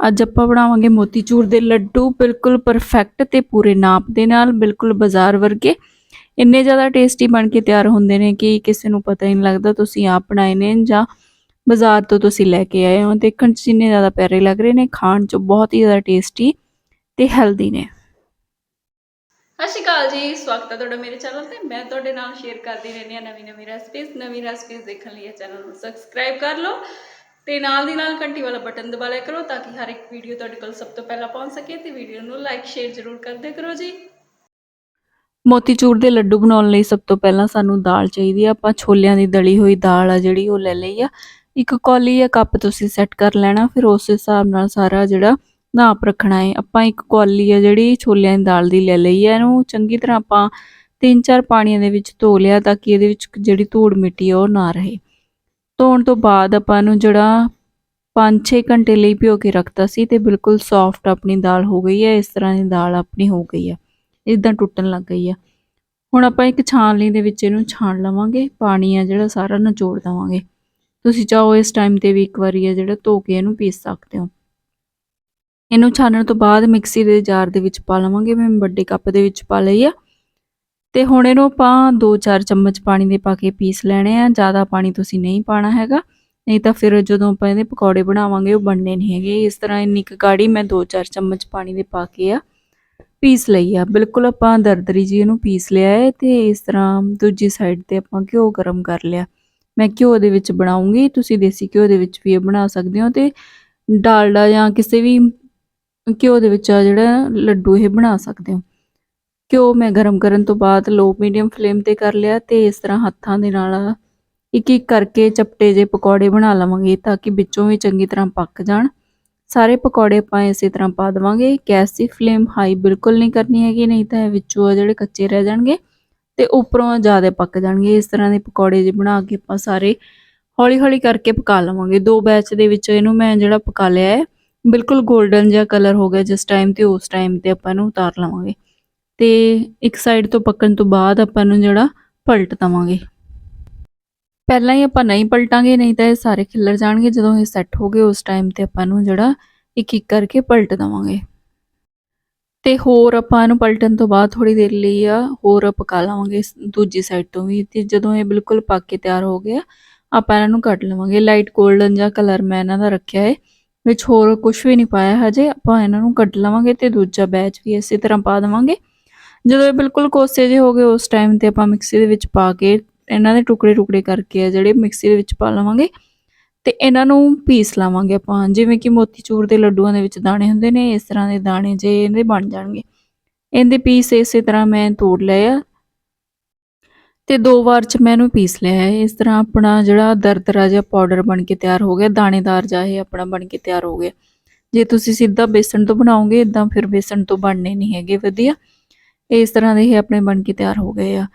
ਅੱਜ ਆਪਾਂ ਬਣਾਵਾਂਗੇ ਮੋਤੀਚੂਰ ਦੇ ਲੱਡੂ, ਬਿਲਕੁਲ ਪਰਫੈਕਟ ਤੇ ਪੂਰੇ ਨਾਪ ਦੇ ਨਾਲ, ਬਿਲਕੁਲ ਬਾਜ਼ਾਰ ਵਰਗੇ। ਇੰਨੇ ਜ਼ਿਆਦਾ ਟੇਸਟੀ ਬਣ ਕੇ ਤਿਆਰ ਹੁੰਦੇ ਨੇ ਕਿ ਕਿਸੇ ਨੂੰ ਪਤਾ ਹੀ ਨਹੀਂ ਲੱਗਦਾ, ਤੁਸੀਂ ਆਪ ਬਣਾਏ ਨੇ ਜਾਂ ਬਾਜ਼ਾਰ ਤੋਂ ਤੁਸੀਂ ਲੈ ਕੇ ਆਏ ਹੋ। ਦੇਖਣ 'ਚ ਇੰਨੇ ਜ਼ਿਆਦਾ ਪਿਆਰੇ ਲੱਗ ਰਹੇ ਨੇ, ਖਾਣ 'ਚ ਬਹੁਤ ਹੀ ਜ਼ਿਆਦਾ ਟੇਸਟੀ ਤੇ ਹੈਲਦੀ ਨੇ। ਸਤਿ ਸ਼੍ਰੀ ਅਕਾਲ ਜੀ, ਸਵਾਗਤ ਹੈ ਤੁਹਾਡਾ ਮੇਰੇ ਚੈਨਲ ਤੇ। ਮੈਂ ਤੁਹਾਡੇ ਨਾਲ ਸ਼ੇਅਰ ਕਰਦੀ ਰਹਿੰਦੀ ਹਾਂ ਨਵੀਂ ਨਵੀਂ ਰੈਸਪੀਜ਼ ਨਵੀਂ ਰੈਸਪੀਜ਼ ਦੇਖਣ ਲਈ ਇਹ ਚੈਨਲ ਨੂੰ ਸਬਸਕ੍ਰਾਈਬ ਕਰ ਲਓ। ਤੇ ਨਾਲ ਦੀ ਨਾਲ ਘੰਟੀ ਵਾਲਾ ਬਟਨ ਦਬਾ ਲਿਆ ਕਰੋ ਤਾਂ ਕਿ ਹਰ ਇੱਕ ਵੀਡੀਓ ਤੁਹਾਡੇ ਕੋਲ ਸਭ ਤੋਂ ਪਹਿਲਾਂ ਪਹੁੰਚ ਸਕੇ ਤੇ ਵੀਡੀਓ ਨੂੰ ਲਾਈਕ ਸ਼ੇਅਰ ਜ਼ਰੂਰ ਕਰਦੇ ਕਰੋ ਜੀ। ਮੋਤੀਚੂਰ ਦੇ ਲੱਡੂ ਬਣਾਉਣ ਲਈ ਸਭ ਤੋਂ ਪਹਿਲਾਂ ਸਾਨੂੰ ਦਾਲ ਚਾਹੀਦੀ ਆ। ਆਪਾਂ ਛੋਲਿਆਂ ਦੀ ਦਲੀ ਹੋਈ ਦਾਲ ਆ ਜਿਹੜੀ ਉਹ ਲੈ ਲਈ ਆ। ਇੱਕ ਕੌਲੀ ਜਾਂ ਕੱਪ ਤੁਸੀਂ ਸੈੱਟ ਕਰ ਲੈਣਾ, ਫਿਰ ਉਸ ਹਿਸਾਬ ਨਾਲ ਸਾਰਾ ਜਿਹੜਾ ਨਾਪ ਰੱਖਣਾ ਹੈ ਆਪਾਂ ਇੱਕ ਕੌਲੀ ਆ ਜਿਹੜੀ ਛੋਲਿਆਂ ਦੀ ਦਾਲ ਦੀ ਲੈ ਲਈ ਆ। ਇਹਨੂੰ ਚੰਗੀ ਤਰ੍ਹਾਂ ਆਪਾਂ ਤਿੰਨ ਚਾਰ ਪਾਣੀਆਂ ਦੇ ਵਿੱਚ ਧੋ ਲਿਆ ਤਾਂ ਕਿ ਇਹਦੇ ਵਿੱਚ ਜਿਹੜੀ ਧੂੜ ਮਿੱਟੀ ਆ ਉਹ ਨਾ ਰਹੇ। ਧੋਣ ਤੋਂ ਬਾਅਦ ਆਪਾਂ ਨੂੰ ਜਿਹੜਾ 5-6 ਘੰਟੇ ਲਈ ਭਿਓ ਕੇ ਰੱਖਤਾ ਸੀ ਤੇ ਬਿਲਕੁਲ ਸੌਫਟ ਆਪਣੀ ਦਾਲ ਹੋ ਗਈ ਹੈ, ਇਸ ਤਰ੍ਹਾਂ ਦੀ ਦਾਲ ਆਪਣੀ ਹੋ ਗਈ ਹੈ ਇਦਾਂ ਟੁੱਟਣ ਲੱਗ ਗਈ ਆ ਹੁਣ ਆਪਾਂ ਇੱਕ ਛਾਨਣੀ ਦੇ ਵਿੱਚ ਇਹਨੂੰ ਛਾਣ ਲਵਾਂਗੇ, ਪਾਣੀ ਆ ਜਿਹੜਾ ਸਾਰਾ ਨਿਚੋੜ ਦਵਾਂਗੇ। ਤੁਸੀਂ ਚਾਹੋ ਇਸ ਟਾਈਮ ਤੇ ਵੀ ਇੱਕ ਵਾਰੀ ਆ ਜਿਹੜਾ ਧੋ ਕੇ ਇਹਨੂੰ ਪੀਸ ਸਕਦੇ ਹੋ। ਇਹਨੂੰ ਛਾਣਨ ਤੋਂ ਬਾਅਦ ਮਿਕਸੀ ਦੇ ਜਾਰ ਦੇ ਵਿੱਚ ਪਾ ਲਵਾਂਗੇ, ਮੈਂ ਵੱਡੇ ਕੱਪ ਦੇ ਵਿੱਚ ਪਾ ਲਈ ਆ। ਤੇ ਹੁਣ ਇਹਨੂੰ ਆਪਾਂ 2-4 ਚਮਚ ਪਾਣੀ ਦੇ ਪਾ ਕੇ ਪੀਸ ਲੈਣੇ ਆ, ਜ਼ਿਆਦਾ ਪਾਣੀ ਤੁਸੀਂ ਨਹੀਂ ਪਾਣਾ ਹੈਗਾ। ਨਹੀਂ ਤਾਂ ਫਿਰ ਜਦੋਂ ਆਪਾਂ ਇਹਦੇ ਪਕੌੜੇ ਬਣਾਵਾਂਗੇ, ਉਹ ਬਣਨੇ ਨਹੀਂ ਹੈਗੇ। ਇਸ ਤਰ੍ਹਾਂ ਇੰਨੀ ਕੁ ਗਾੜੀ ਮੈਂ 2-4 ਚਮਚ ਪਾਣੀ ਦੇ ਪਾ ਕੇ ਆ, ਪੀਸ ਲਈ ਆ। ਬਿਲਕੁਲ ਆਪਾਂ ਦਰਦਰੀ ਜੀ ਇਹਨੂੰ ਪੀਸ ਲਿਆ ਹੈ ਤੇ ਇਸ ਤਰ੍ਹਾਂ ਦੂਜੀ ਸਾਈਡ ਤੇ ਆਪਾਂ ਘਿਓ ਗਰਮ ਕਰ ਲਿਆ। ਮੈਂ ਘਿਓ ਦੇ ਵਿੱਚ ਬਣਾਉਂਗੀ, ਤੁਸੀਂ ਦੇਸੀ ਘਿਓ ਦੇ ਵਿੱਚ ਵੀ ਇਹ ਬਣਾ ਸਕਦੇ ਹੋ ਤੇ ਡਾਲਡਾ ਜਾਂ ਕਿਸੇ ਵੀ ਘਿਓ ਦੇ ਵਿੱਚ ਆ ਜਿਹੜਾ ਲੱਡੂ ਇਹ ਬਣਾ ਸਕਦੇ ਹੋ। ਘਿਓ ਮੈਂ ਗਰਮ ਕਰਨ ਤੋਂ ਬਾਅਦ ਲੋ ਮੀਡੀਅਮ ਫਲੇਮ ਤੇ ਕਰ ਲਿਆ ਤੇ ਇਸ ਤਰ੍ਹਾਂ ਹੱਥਾਂ ਦੇ ਨਾਲ ਇੱਕ ਇੱਕ ਕਰਕੇ ਚਪਟੇ ਜੇ ਪਕੌੜੇ ਬਣਾ ਲਵਾਂਗੇ ਤਾਂ ਕਿ ਵਿੱਚੋਂ ਵੀ ਚੰਗੀ ਤਰ੍ਹਾਂ ਪੱਕ ਜਾਣ। ਸਾਰੇ ਪਕੌੜੇ ਆਪਾਂ ਇਸੇ ਤਰ੍ਹਾਂ ਪਾ ਦੇਵਾਂਗੇ। ਗੈਸ ਦੀ ਫਲੇਮ ਹਾਈ ਬਿਲਕੁਲ ਨਹੀਂ ਕਰਨੀ ਹੈਗੀ, ਨਹੀਂ ਤਾਂ ਇਹ ਵਿੱਚੋਂ ਆ ਜਿਹੜੇ ਕੱਚੇ ਰਹਿ ਜਾਣਗੇ ਤੇ ਉੱਪਰੋਂ ਜ਼ਿਆਦਾ ਪੱਕ ਜਾਣਗੇ। ਇਸ ਤਰ੍ਹਾਂ ਦੇ ਪਕੌੜੇ ਜੇ ਬਣਾ ਕੇ ਆਪਾਂ ਸਾਰੇ ਹੌਲੀ ਹੌਲੀ ਕਰਕੇ ਪਕਾ ਲਵਾਂਗੇ। ਦੋ ਬੈਚ ਦੇ ਵਿੱਚ ਇਹਨੂੰ ਮੈਂ ਜਿਹੜਾ ਪਕਾ ਲਿਆ ਹੈ, ਬਿਲਕੁਲ 골ਡਨ ਜਿਹਾ ਕਲਰ ਹੋ ਗਿਆ ਜਿਸ ਟਾਈਮ ਤੇ ਉਸ ਟਾਈਮ ਤੇ ਆਪਾਂ ਇਹਨੂੰ ਉਤਾਰ ਲਵਾਂਗੇ। ਤੇ ਇੱਕ ਸਾਈਡ ਤੋਂ ਪੱਕਣ ਤੋਂ ਬਾਅਦ ਆਪਾਂ ਨੂੰ ਜਿਹੜਾ ਪਲਟ ਦਵਾਂਗੇ। ਪਹਿਲਾਂ ਹੀ ਆਪਾਂ ਨਹੀਂ ਪਲਟਾਂਗੇ, ਨਹੀਂ ਤਾਂ ਇਹ ਸਾਰੇ ਖਿੱਲਰ ਜਾਣਗੇ। ਜਦੋਂ ਇਹ ਸੈੱਟ ਹੋ ਗਏ, ਉਸ ਟਾਈਮ ਤੇ ਆਪਾਂ ਨੂੰ ਜਿਹੜਾ ਇੱਕ ਇੱਕ ਕਰਕੇ ਪਲਟ ਦਵਾਂਗੇ। ਤੇ ਹੋਰ ਆਪਾਂ ਇਹਨੂੰ ਪਲਟਣ ਤੋਂ ਬਾਅਦ ਥੋੜੀ ਦੇਰ ਲਈ ਆ, ਹੋਰ ਪਕਾ ਲਵਾਂਗੇ ਦੂਜੀ ਸਾਈਡ ਤੋਂ ਵੀ। ਤੇ ਜਦੋਂ ਇਹ ਬਿਲਕੁਲ ਪੱਕ ਕੇ ਤਿਆਰ ਹੋ ਗਿਆ, ਆਪਾਂ ਇਹਨਾਂ ਨੂੰ ਕੱਟ ਲਵਾਂਗੇ। ਲਾਈਟ 골ਡਨ ਜਾਂ ਕਲਰ ਮੈਂ ਇਹਨਾਂ ਦਾ ਰੱਖਿਆ ਹੈ ਵਿੱਚ ਹੋਰ ਕੁਝ ਵੀ ਨਹੀਂ ਪਾਇਆ ਹਜੇ। ਆਪਾਂ ਇਹਨਾਂ ਨੂੰ ਕੱਟ ਲਵਾਂਗੇ ਤੇ ਦੂਜਾ ਬੈਚ ਵੀ ਇਸੇ ਤਰ੍ਹਾਂ ਪਾ ਦੇਵਾਂਗੇ। ਜਦੋਂ ਇਹ ਬਿਲਕੁਲ ਕੋਸੇ ਜੇ ਹੋ ਗਏ, ਉਸ ਟਾਈਮ ਤੇ ਆਪਾਂ ਮਿਕਸੀ ਦੇ ਵਿੱਚ ਪਾ ਕੇ ਇਹਨਾਂ ਦੇ ਟੁਕੜੇ ਟੁਕੜੇ ਕਰਕੇ ਆ, ਜਿਹੜੇ ਮਿਕਸੀ ਦੇ ਵਿੱਚ ਪਾ ਲਵਾਂਗੇ ਤੇ ਇਹਨਾਂ ਨੂੰ ਪੀਸ ਲਾਵਾਂਗੇ ਆਪਾਂ। ਜਿਵੇਂ ਕਿ ਮੋਤੀਚੂਰ ਦੇ ਲੱਡੂਆਂ ਦੇ ਵਿੱਚ ਦਾਣੇ ਹੁੰਦੇ ਨੇ, ਇਸ ਤਰ੍ਹਾਂ ਦੇ ਦਾਣੇ ਜੇ ਇਹਦੇ ਬਣ ਜਾਣਗੇ। ਇਹਦੇ ਪੀਸ ਇਸੇ ਤਰ੍ਹਾਂ ਮੈਂ ਤੋੜ ਲਏ ਆ ਤੇ ਦੋ ਵਾਰ ਚ ਮੈਂ ਇਹਨੂੰ ਪੀਸ ਲਿਆ ਹੈ। ਇਸ ਤਰ੍ਹਾਂ ਆਪਣਾ ਜਿਹੜਾ ਦਰਦਰਾ ਜਿਹਾ ਪਾਊਡਰ ਬਣ ਕੇ ਤਿਆਰ ਹੋ ਗਿਆ, ਦਾਣੇਦਾਰ ਜਿਹਾ ਇਹ ਆਪਣਾ ਬਣ ਕੇ ਤਿਆਰ ਹੋ ਗਿਆ। ਜੇ ਤੁਸੀਂ ਸਿੱਧਾ ਬੇਸਣ ਤੋਂ ਬਣਾਓਗੇ ਇਦਾਂ ਫਿਰ ਬੇਸਣ ਤੋਂ ਬਣਨੇ ਨਹੀਂ ਹੈਗੇ ਵਧੀਆ। ਇਸ ਤਰ੍ਹਾਂ ਦੇ ਇਹ ਆਪਣੇ ਬਣ ਕੇ ਤਿਆਰ ਹੋ ਗਏ ਆ।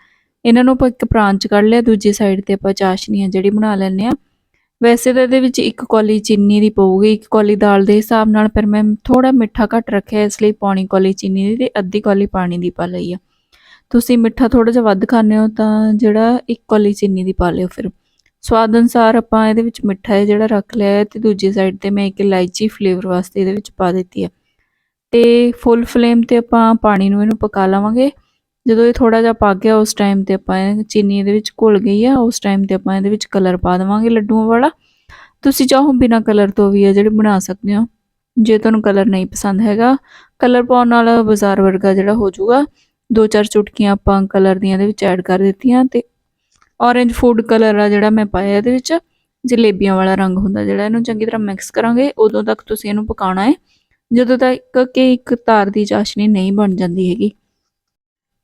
ਇਹਨਾਂ ਨੂੰ ਆਪਾਂ ਇੱਕ ਪ੍ਰਾਂਚ ਕੱਢ ਲਿਆ, ਦੂਜੀ ਸਾਈਡ ਤੇ ਆਪਾਂ ਚਾਸ਼ਨੀ ਆ ਜਿਹੜੀ ਬਣਾ ਲੈਣੇ ਆ ਵੈਸੇ ਤਾਂ ਇਹਦੇ ਵਿੱਚ ਇੱਕ ਕੌਲੀ ਚੀਨੀ ਦੀ ਪਊਗੀ, ਇੱਕ ਕੌਲੀ ਦਾਲ ਦੇ ਹਿਸਾਬ ਨਾਲ, ਪਰ ਮੈਂ ਥੋੜਾ ਮਿੱਠਾ ਘੱਟ ਰੱਖਿਆ, ਇਸ ਲਈ ਪੌਣੀ ਕੌਲੀ ਚੀਨੀ ਦੀ ਤੇ ਅੱਧੀ ਕੌਲੀ ਪਾਣੀ ਦੀ ਪਾ ਲਈ ਆ। ਤੁਸੀਂ ਮਿੱਠਾ ਥੋੜਾ ਜਿਹਾ ਵੱਧ ਖਾਣੇ ਹੋ ਤਾਂ ਜਿਹੜਾ ਇੱਕ ਕੌਲੀ ਚੀਨੀ ਦੀ ਪਾ ਲਿਓ ਫਿਰ। ਸਵਾਦ ਅਨੁਸਾਰ ਆਪਾਂ ਇਹਦੇ ਵਿੱਚ ਮਿੱਠਾ ਹੈ ਜਿਹੜਾ ਰੱਖ ਲਿਆ ਹੈ ਤੇ ਦੂਜੀ ਸਾਈਡ ਤੇ ਮੈਂ ਇੱਕ ਇਲਾਇਚੀ ਫਲੇਵਰ ਵਾਸਤੇ ਇਹਦੇ ਵਿੱਚ ਪਾ ਦਿੱਤੀ ਹੈ। ਤੇ ਫੁੱਲ ਫਲੇਮ ਤੇ ਆਪਾਂ ਪਾਣੀ ਨੂੰ ਇਹਨੂੰ ਪਕਾ ਲਵਾਂਗੇ। ਜਦੋਂ ਇਹ ਥੋੜਾ ਜਿਹਾ ਪੱਕ ਗਿਆ, ਉਸ ਟਾਈਮ ਤੇ ਆਪਾਂ ਚੀਨੀ ਇਹਦੇ ਵਿੱਚ ਘੁਲ ਗਈ ਆ, ਉਸ ਟਾਈਮ ਤੇ ਆਪਾਂ ਇਹਦੇ ਵਿੱਚ ਕਲਰ ਪਾ ਦੇਵਾਂਗੇ ਲੱਡੂਆਂ ਵਾਲਾ। ਤੁਸੀਂ ਚਾਹੋ ਬਿਨਾ ਕਲਰ ਤੋਂ ਵੀ ਆ ਜਿਹੜੇ ਬਣਾ ਸਕਦੇ ਹੋ। ਜੇ ਤੁਹਾਨੂੰ ਕਲਰ ਨਹੀਂ ਪਸੰਦ ਹੈਗਾ ਕਲਰ ਪਾਉਣ ਨਾਲ ਬਾਜ਼ਾਰ ਵਰਗਾ ਜਿਹੜਾ ਹੋ ਜਾਊਗਾ, ਦੋ ਚਾਰ ਚੁਟਕੀਆਂ ਆਪਾਂ ਕਲਰ ਦੀਆਂ ਇਹਦੇ ਵਿੱਚ ਐਡ ਕਰ ਦਿੱਤੀਆਂ ਤੇ ਔਰੇਂਜ ਫੂਡ ਕਲਰ ਆ ਜਿਹੜਾ ਮੈਂ ਪਾਇਆ ਇਹਦੇ ਵਿੱਚ, ਜਲੇਬੀਆਂ ਵਾਲਾ ਰੰਗ ਹੁੰਦਾ ਜਿਹੜਾ, ਇਹਨੂੰ ਚੰਗੀ ਤਰ੍ਹਾਂ ਮਿਕਸ ਕਰਾਂਗੇ। ਉਦੋਂ ਤੱਕ ਤੁਸੀਂ ਇਹਨੂੰ ਪਕਾਉਣਾ ਹੈ। ਜਦੋਂ ਤੱਕ ਕਿ ਇੱਕ ਤਾਰ ਦੀ ਚਾਸ਼ਨੀ ਨਹੀਂ ਬਣ ਜਾਂਦੀ ਹੈਗੀ।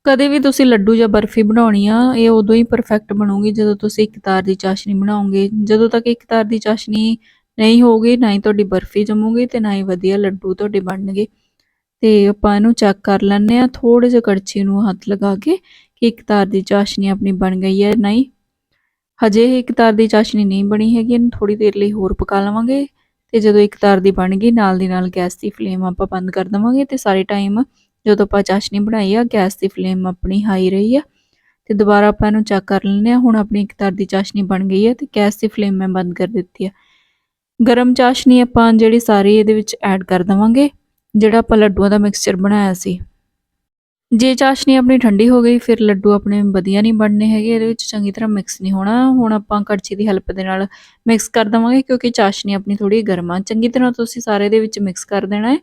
ਕਦੇ ਵੀ ਤੁਸੀਂ ਲੱਡੂ ਜਾਂ ਬਰਫੀ ਬਣਾਉਣੀ ਆ, ਇਹ ਉਦੋਂ ਹੀ ਪਰਫੈਕਟ ਬਣੂਗੀ ਜਦੋਂ ਤੁਸੀਂ ਇੱਕ ਤਾਰ ਦੀ ਚਾਸ਼ਨੀ ਬਣਾਓਗੇ ਜਦੋਂ ਤੱਕ ਇੱਕ ਤਾਰ ਦੀ ਚਾਸ਼ਨੀ ਨਹੀਂ ਹੋਊਗੀ, ਨਾ ਹੀ ਤੁਹਾਡੀ ਬਰਫੀ ਜੰਮੂਗੀ ਤੇ ਨਾ ਹੀ ਵਧੀਆ ਲੱਡੂ ਤੁਹਾਡੇ ਬਣਨਗੇ। ਤੇ ਆਪਾਂ ਇਹਨੂੰ ਚੈੱਕ ਕਰ ਲੈਂਦੇ ਆ ਥੋੜੇ ਜਿਹਾ ਕੜਛੀ ਨੂੰ ਹੱਥ ਲਗਾ ਕੇ ਕਿ ਇੱਕ ਤਾਰ ਦੀ ਚਾਸ਼ਨੀ ਆਪਣੀ ਬਣ ਗਈ ਹੈ ਨਹੀਂ। ਹਜੇ ਇੱਕ ਤਾਰ ਦੀ ਚਾਸ਼ਨੀ ਨਹੀਂ ਬਣੀ ਹੈਗੀ, ਇਹਨੂੰ ਥੋੜੀ ਦੇਰ ਲਈ ਹੋਰ ਪਕਾ ਲਵਾਂਗੇ। ਤੇ ਜਦੋਂ ਇੱਕ ਤਾਰ ਦੀ ਬਣ ਗਈ, ਨਾਲ ਦੀ ਨਾਲ ਗੈਸ ਦੀ ਫਲੇਮ ਆਪਾਂ ਬੰਦ ਕਰ ਦਵਾਂਗੇ ਤੇ ਸਾਰੇ ਟਾਈਮ ਜਦੋਂ ਆਪਾਂ ਚਾਸ਼ਨੀ ਬਣਾਈ ਆ, ਗੈਸ ਦੀ ਫਲੇਮ ਆਪਣੀ ਹਾਈ ਰਹੀ ਆ ਤੇ ਦੁਬਾਰਾ ਆਪਾਂ ਇਹਨੂੰ ਚੈੱਕ ਕਰ ਲੈਂਦੇ ਆ ਹੁਣ ਆਪਣੀ ਇੱਕ ਤਾਰ ਦੀ ਚਾਸ਼ਨੀ ਬਣ ਗਈ ਹੈ ਤੇ ਗੈਸ ਦੀ ਫਲੇਮ ਮੈਂ ਬੰਦ ਕਰ ਦਿੱਤੀ ਆ। ਗਰਮ ਚਾਸ਼ਨੀ ਆਪਾਂ ਜਿਹੜੀ ਸਾਰੀ ਇਹਦੇ ਵਿੱਚ ਐਡ ਕਰ ਦਵਾਂਗੇ, ਜਿਹੜਾ ਆਪਾਂ ਲੱਡੂਆਂ ਦਾ ਮਿਕਸਚਰ ਬਣਾਇਆ ਸੀ। ਜੇ ਚਾਸ਼ਨੀ ਆਪਣੀ ਠੰਡੀ ਹੋ ਗਈ, ਫਿਰ ਲੱਡੂ ਆਪਣੇ ਵਧੀਆ ਨਹੀਂ ਬਣਨੇ ਹੈਗੇ, ਇਹਦੇ ਵਿੱਚ ਚੰਗੀ ਤਰ੍ਹਾਂ ਮਿਕਸ ਨਹੀਂ ਹੋਣਾ। ਹੁਣ ਆਪਾਂ ਕੜਛੀ ਦੀ ਹੈਲਪ ਦੇ ਨਾਲ ਮਿਕਸ ਕਰ ਦਵਾਂਗੇ, ਕਿਉਂਕਿ ਚਾਸ਼ਨੀ ਆਪਣੀ ਥੋੜੀ ਗਰਮ ਆ। ਚੰਗੀ ਤਰ੍ਹਾਂ ਤੁਸੀਂ ਸਾਰੇ ਦੇ ਵਿੱਚ ਮਿਕਸ ਕਰ ਦੇਣਾ ਹੈ।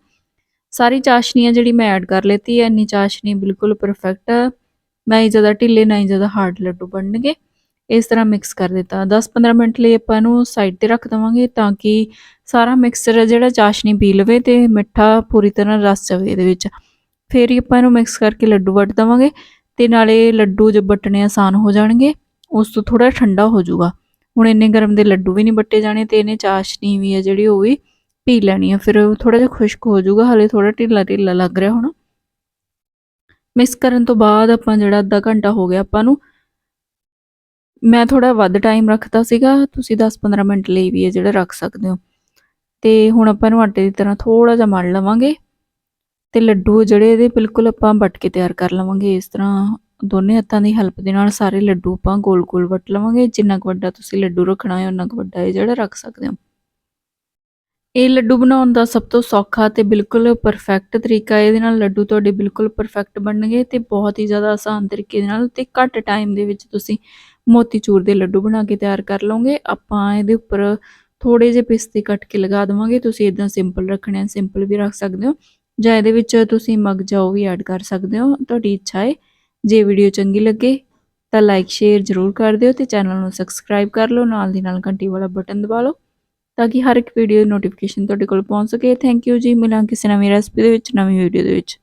ਸਾਰੀ ਚਾਸ਼ਨੀ ਆ ਜਿਹੜੀ ਮੈਂ ਐਡ ਕਰ ਲੇਤੀ ਹੈ, ਇੰਨੀ ਚਾਸ਼ਨੀ ਬਿਲਕੁਲ ਪਰਫੈਕਟ ਆ। ਨਾ ਹੀ ਜ਼ਿਆਦਾ ਢਿੱਲੇ, ਨਾ ਹੀ ਜ਼ਿਆਦਾ ਹਾਰਡ ਲੱਡੂ ਬਣਨਗੇ। ਇਸ ਤਰ੍ਹਾਂ ਮਿਕਸ ਕਰ ਦਿੱਤਾ। 10-15 ਮਿੰਟ ਲਈ ਆਪਾਂ ਇਹਨੂੰ ਸਾਈਡ ਤੇ ਰੱਖ ਦਵਾਂਗੇ ਤਾਂ ਕਿ ਸਾਰਾ ਮਿਕਸਚਰ ਜਿਹੜਾ ਚਾਸ਼ਨੀ ਪੀ ਲਵੇ ਤੇ ਮਿੱਠਾ ਪੂਰੀ ਤਰ੍ਹਾਂ ਰਸ ਜਾਵੇ ਇਹਦੇ ਵਿੱਚ। ਫਿਰ ਹੀ ਆਪਾਂ ਇਹਨੂੰ ਮਿਕਸ ਕਰਕੇ ਲੱਡੂ ਵੱਟ ਦਵਾਂਗੇ ਤੇ ਨਾਲੇ ਲੱਡੂ ਜੋ ਵੱਟਣੇ ਆਸਾਨ ਹੋ ਜਾਣਗੇ, ਉਸ ਤੋਂ ਥੋੜਾ ਠੰਡਾ ਹੋ ਜਾਊਗਾ। ਹੁਣ ਇੰਨੇ ਗਰਮ ਦੇ ਲੱਡੂ ਵੀ ਨਹੀਂ ਵੱਟੇ ਜਾਣੇ ਤੇ ਇਹਨੇ ਚਾਸ਼ਨੀ ਵੀ ਹੈ ਜਿਹੜੀ ਉਹ ਵੀ ਪੀ ਲੈਣੀ ਆ, ਫਿਰ ਥੋੜਾ ਜਿਹਾ ਖੁਸ਼ਕ ਹੋ ਜਾਊਗਾ, ਹਲੇ ਥੋੜਾ ਢਿੱਲਾ ਢਿੱਲਾ ਲੱਗ ਰਿਹਾ ਹੁਣ। ਮਿਕਸ ਕਰਨ ਤੋਂ ਬਾਅਦ ਆਪਾਂ ਜਿਹੜਾ ਅੱਧਾ ਘੰਟਾ ਹੋ ਗਿਆ ਆਪਾਂ ਨੂੰ, ਮੈਂ ਥੋੜਾ ਵੱਧ ਟਾਈਮ ਰੱਖਦਾ ਸੀਗਾ, ਤੁਸੀਂ 10-15 ਮਿੰਟ ਲਈ ਵੀ ਇਹ ਜਿਹੜਾ ਰੱਖ ਸਕਦੇ ਹੋ। ਤੇ ਹੁਣ ਆਪਾਂ ਨੂੰ ਆਟੇ ਦੀ ਤਰ੍ਹਾਂ ਥੋੜਾ ਜਿਹਾ ਮਲ ਲਵਾਂਗੇ। ਤੇ ਲੱਡੂ ਜਿਹੜੇ ਇਹਦੇ ਬਿਲਕੁਲ ਆਪਾਂ ਵੱਟ ਕੇ ਤਿਆਰ ਕਰ ਲਵਾਂਗੇ। ਇਸ ਤਰ੍ਹਾਂ ਦੋਨੇ ਹੱਥਾਂ ਦੀ ਹੈਲਪ ਦੇ ਨਾਲ ਸਾਰੇ ਲੱਡੂ ਆਪਾਂ ਗੋਲ-ਗੋਲ ਵੱਟ ਲਵਾਂਗੇ। ਜਿੰਨਾ ਕੁ ਵੱਡਾ ਤੁਸੀਂ ਲੱਡੂ ਰੱਖਣਾ ਹੈ ਉਹਨਾਂ ਕੁ ਵੱਡਾ ਇਹ ਜਿਹੜਾ ਰੱਖ ਸਕਦੇ ਹੋ। ਇਹ ਲੱਡੂ ਬਣਾਉਣ ਦਾ ਸਭ ਤੋਂ ਸੌਖਾ ਤੇ ਬਿਲਕੁਲ ਪਰਫੈਕਟ ਤਰੀਕਾ ਇਹਦੇ ਨਾਲ ਲੱਡੂ ਤੁਹਾਡੇ ਬਿਲਕੁਲ ਪਰਫੈਕਟ ਬਣਨਗੇ ਤੇ ਬਹੁਤ ਹੀ ਜ਼ਿਆਦਾ ਆਸਾਨ ਤਰੀਕੇ ਦੇ ਨਾਲ ਤੇ ਘੱਟ ਟਾਈਮ ਦੇ ਵਿੱਚ ਤੁਸੀਂ ਮੋਤੀਚੂਰ ਦੇ ਲੱਡੂ ਬਣਾ ਕੇ ਤਿਆਰ ਕਰ ਲਓਗੇ। ਆਪਾਂ ਇਹਦੇ ਉੱਪਰ ਥੋੜੇ ਜਿਹੇ ਪਿਸਤੇ ਕੱਟ ਕੇ ਲਗਾ ਦਵਾਂਗੇ। ਤੁਸੀਂ ਇਦਾਂ ਸਿੰਪਲ ਰੱਖਣੇ ਆ ਸਿੰਪਲ ਵੀ ਰੱਖ ਸਕਦੇ ਹੋ। ਜਾਂ ਇਹਦੇ ਵਿੱਚ ਤੁਸੀਂ ਮਗਜਾ ਉਹ ਵੀ ਐਡ ਕਰ ਸਕਦੇ ਹੋ, ਤੁਹਾਡੀ ਇੱਛਾ ਹੈ ਜੇ ਵੀਡੀਓ ਚੰਗੀ ਲੱਗੇ ਤਾਂ ਲਾਈਕ ਸ਼ੇਅਰ ਜ਼ਰੂਰ ਕਰ ਦਿਓ ਤੇ ਚੈਨਲ ਨੂੰ ਸਬਸਕ੍ਰਾਈਬ ਕਰ ਲਓ, ਨਾਲ ਦੀ ਨਾਲ ਘੰਟੀ ਵਾਲਾ ਬਟਨ ਦਬਾ ਲਓ, ਤਾਂ ਕਿ ਹਰ ਇੱਕ ਵੀਡੀਓ ਦੀ ਨੋਟੀਫਿਕੇਸ਼ਨ ਤੁਹਾਡੇ ਕੋਲ ਪਹੁੰਚ ਸਕੇ। ਥੈਂਕ ਯੂ ਜੀ ਮਿਲਾਂ ਕਿਸੇ ਨਵੀਂ ਰੈਸਪੀ ਦੇ ਵਿੱਚ, ਨਵੀਂ ਵੀਡੀਓ ਦੇ ਵਿੱਚ।